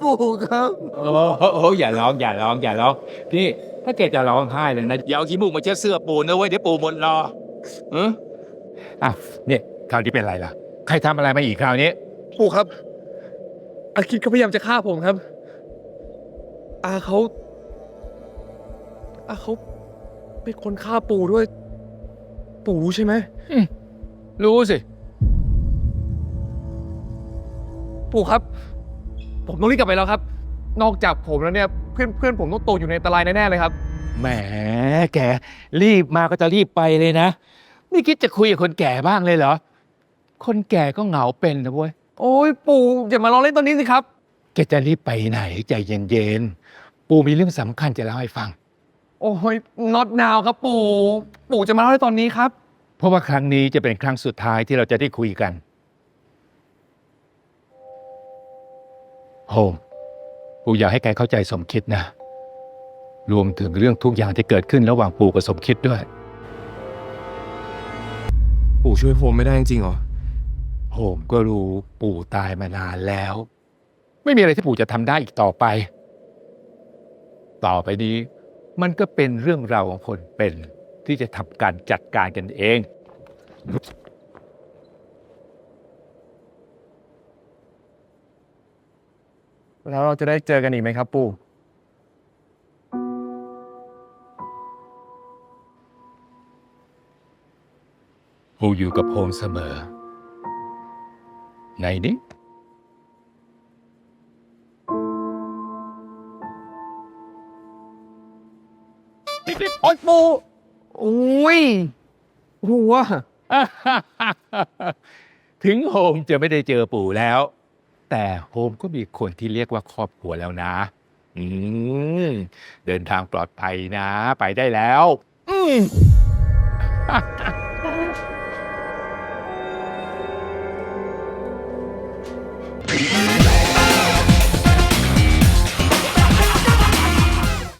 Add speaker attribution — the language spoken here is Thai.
Speaker 1: ปู่ครับ
Speaker 2: โอ้โหอย่าร้องอย่าร้องอย่าร้องพี่ถ้าแกจะร้องไห้เลยนะอย่าเอาขี้มูกมาเช็ดเสื้อปูนะเว้ยเดี๋ยวปูหมดรอเอออะเนี่ยคราวนี้เป็นไรล่ะ ใครทำอะไรมาอีกคราวนี้
Speaker 1: ปู่ครับ อาคิดเขาพยายามจะฆ่าผมครับ อาเขาอาเขาเป็นคนฆ่าปู่ด้วย ปู่รู้ใช่ไหม
Speaker 2: รู้สิ
Speaker 1: ปู่ครับ ผมต้องรีบกลับไปแล้วครับ นอกจากผมแล้วเนี่ยเพื่อนเพื่อนผมต้องตกอยู่ในอันตรายแน่ๆเลยครับ
Speaker 2: แหมแกรีบมาก็จะรีบไปเลยนะ ไม่คิดจะคุยกับคนแก่บ้างเลยเหรอ คนแก่ก็เหงาเป็นนะเว้ย
Speaker 1: โอ้ยปู่อย่ามาล้อเล่นตอนนี้สิครับ
Speaker 2: แกจะรีบไปไหนใจเย็นๆ ปูมีเรื่องสำคัญจะเล่าให้ฟัง
Speaker 1: โอ้ย not now ครับปู่ปู่จะมาเล่าให้ตอนนี้ครับ
Speaker 2: เพราะว่าครั้งนี้จะเป็นครั้งสุดท้ายที่เราจะได้คุยกัน โฮมปูอยากให้แกเข้าใจสมคิดนะ รวมถึงเรื่องทุกอย่างที่เกิดขึ้นระหว่างปู่กับสมคิดด้วย
Speaker 1: ปู่ช่วยผมไม่ได้จริงๆเหรอ
Speaker 2: โฮมก็รู้ปู่ตายมานานแล้ว ไม่มีอะไรที่ปู่จะทำได้อีกต่อไป ต่อไปนี้มันก็เป็นเรื่องราวของคนเป็นที่จะทำการจัดการกันเอง
Speaker 1: แล้วเราจะได้เจอกันอีกไหมครับ ปู่
Speaker 2: ปู่อยู่กับโฮมเสมอ ในนี้
Speaker 1: โอ๊ยปู่โอ้ยหัว
Speaker 2: ถึงโฮมจะไม่ได้เจอปู่แล้ว แต่โฮมก็มีคนที่เรียกว่าครอบครัวแล้วนะ อืม เดินทางปลอดภัยนะ ไปได้แล้ว
Speaker 1: อืม